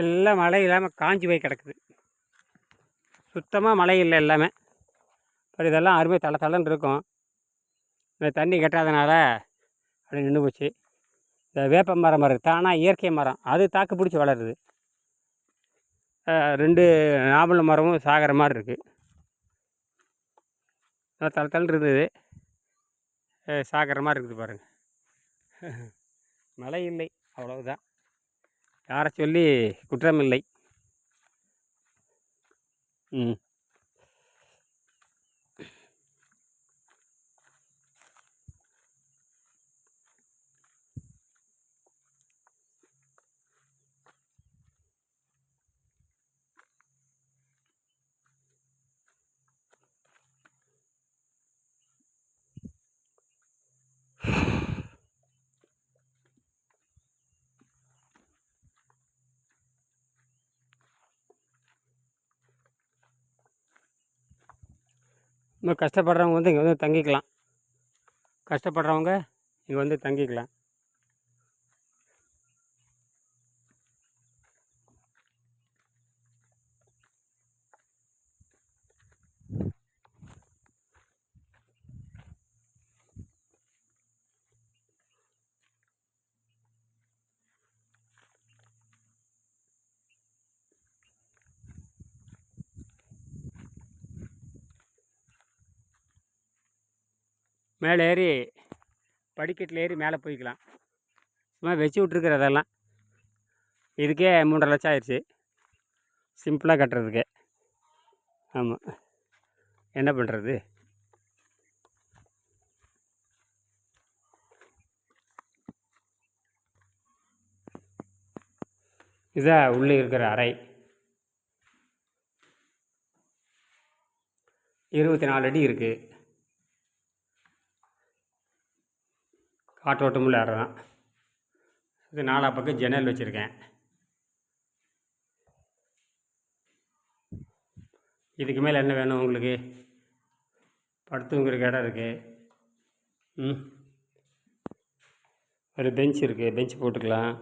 எல்லாம் மழை இல்லாமல் காஞ்சி போய் கிடக்குது. சுத்தமாக மழை இல்லை எல்லாமே. பட் இதெல்லாம் அருமை தள தளன்னு இருக்கும். இந்த தண்ணி கட்டாதனால அப்படி நின்று போச்சு. இந்த வேப்ப மரம் மரம் தானாக இயற்கை மரம். அது தாக்கு பிடிச்சி வளருது. ரெண்டு நாவல் மரமும் சாகிற மாதிரி இருக்குது தள தளன்னு இருந்தது. அஹ் சாகிற மாதிரி இருக்குது பாருங்கள் மழை இல்லை. அவ்வளவுதான். யாரை சொல்லி குற்றம் இல்லை ம். இன்னும் கஷ்டப்படுறவங்க வந்து இங்கே வந்து தங்கிக்கலாம். கஷ்டப்படுறவங்க இங்கே வந்து தங்கிக்கலாம். மேலே ஏறி படிக்கட்டில் ஏறி மேலே போய்க்கலாம். சும்மா வச்சு விட்ருக்குற அதெல்லாம். இதுக்கே மூன்றரை லட்சம் ஆயிடுச்சு சிம்பிளாக கட்டுறதுக்கு. ஆமாம் என்ன பண்ணுறது இதான் உள்ளே இருக்கிற அறை. இருபத்தி நாலு அடி இருக்குது காற்றோட்டமுள்ள அறை இது நாலா பக்கம் ஜன்னல் வச்சுருக்கேன். இதுக்கு மேலே என்ன வேணும் உங்களுக்கு? படுத்துங்கிறக்கு இடம் இருக்குது ம். ஒரு பெஞ்ச் இருக்குது பெஞ்ச் போட்டுக்கலாம்.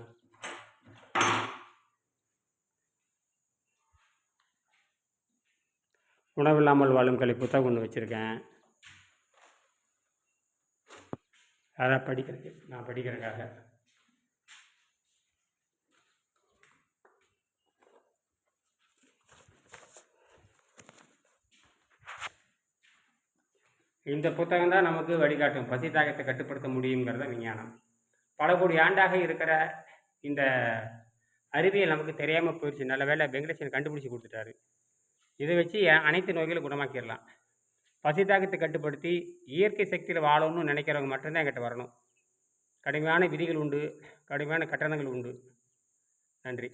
உணவில்லாமல் வாழும் கலை புத்தகம் ஒன்று வச்சுருக்கேன். அதான் படிக்கிறதுக்கு நான் படிக்கிறதுக்காக. இந்த புத்தகம் தான் நமக்கு வழிகாட்டும். பசி தாகத்தை கட்டுப்படுத்த முடியுங்கிறத விஞ்ஞானம். பல கோடி ஆண்டாக இருக்கிற இந்த அறிவியல் நமக்கு தெரியாமல் போயிடுச்சு நல்ல வேளை வெங்கடேசன் கண்டுபிடிச்சி கொடுத்துட்டாரு. இதை வச்சு அனைத்து நோய்களும் குணமாக்கிடலாம். பசிதாகத்தை கட்டுப்படுத்தி இயற்கை சக்தியில் வாழணும்னு நினைக்கிறவங்க மட்டும்தான் என்கிட்ட வரணும். கடுமையான விதிகள் உண்டு. கடுமையான கட்டணங்கள் உண்டு. நன்றி.